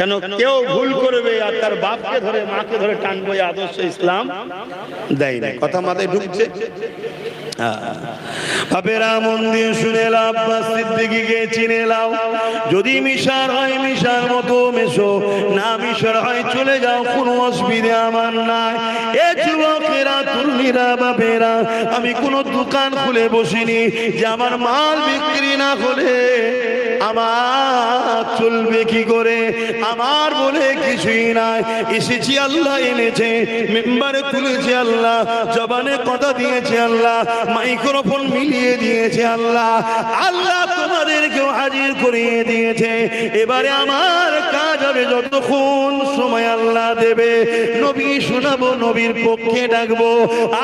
কেন কেউ ভুল করবে আর তার বাপকে ধরে, মাকে ধরে টানবো আদর্শ ইসলাম দেয় না কথা মাথায় ঢুকছে। বাপেরা শুনে আব্বাস সিদ্দিকীকে চিনে লাও। যদি মিশার হয়, মিশার মতো মেশো। না হয়, চলে যাও, কোনো অসুবিধা আমার নাই। এ যুবকেরা, তরুণীরা, বাপেরা, আমি কোনো দোকান খুলে বসিনি যে আমার মাল বিক্রি না করে আমার চলবে কি করে? আমার বলে কিছুই নাই। এসেছি আল্লাহ এনেছে, মেম্বারে তুলেছে আল্লাহ, জবানে কথা দিয়েছে আল্লাহ, মাইক্রোফোন মিলিয়ে দিয়েছে আল্লাহ। আল্লাহ হাজির করিয়ে দিয়েছে। এবারে আমার কাজ হবে যতক্ষণ সময় আল্লাহ দেবে। নবী শোনাবো, নবীর পক্ষে ডাকবো।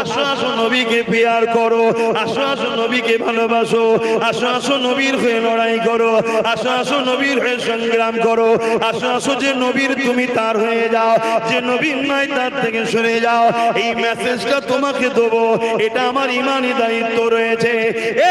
আসো আসো, নবীকে পেয়ার করো। আসো আসো, নবীকে ভালোবাসো। আসো আসো, নবীর হয়ে লড়াই করো। আসো আসো, নবীর হয়ে সংগ্রাম করো। আসো আসো, যে নবীর তুমি তার হয়ে যাও। যে নবীর নয় তার থেকে সরে যাও। এই মেসেজটা তোমাকে দেবো। এটা আমার ইমানি দায়িত্ব রয়েছে। এ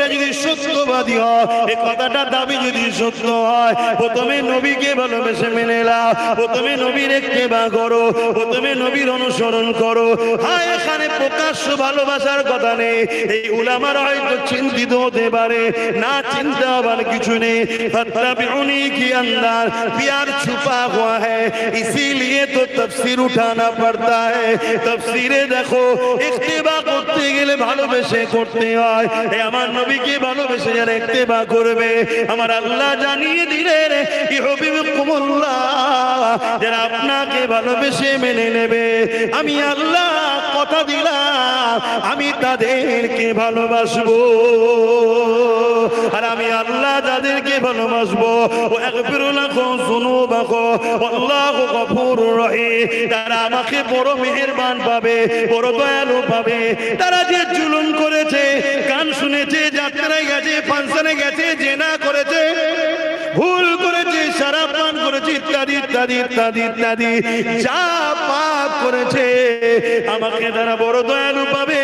এটা যদি সত্যবাদী হয় এ কথাটা দাবি যদি সত্য হয় প্রথমে নবীকে ভালোবেসে মেনে নাও প্রথমে নবীর বা করো প্রথমে নবীর অনুসরণ করো হ্যাঁ এখানে প্রকাশ্য ভালোবাসার কথা নেই এই উলামার হয়তো চিন্তিত হতে পারে না চিন্তা হবার কিছু নেই फत्तबिउनी के अंदर प्यार छुपा हुआ है इसीलिए तो तफसीर उठाना पड़ता है তফসিরে দেখো ইক্তেবা করতে গেলে ভালোবেসে করতে হয়। এ আমার নবীকে ভালোবেসে যারা বা করবে, আমার আল্লাহ জানিয়ে দিলেন যারা আপনাকে ভালোবেসে মেনে নেবে, আমি আল্লাহ কথা দিলাম, আমি তাদেরকে ভালোবাসবো। আর আমি আল্লাহ যাদেরকে ভালোবাসবো গান শুনেছে গেছে গেছে, জেনা করেছে, ভুল করেছে, সারা পান করেছে, ইত্যাদি ইত্যাদি ইত্যাদি ইত্যাদি, যা পাপ করেছে, আমাকে তারা বড় দয়ালু পাবে।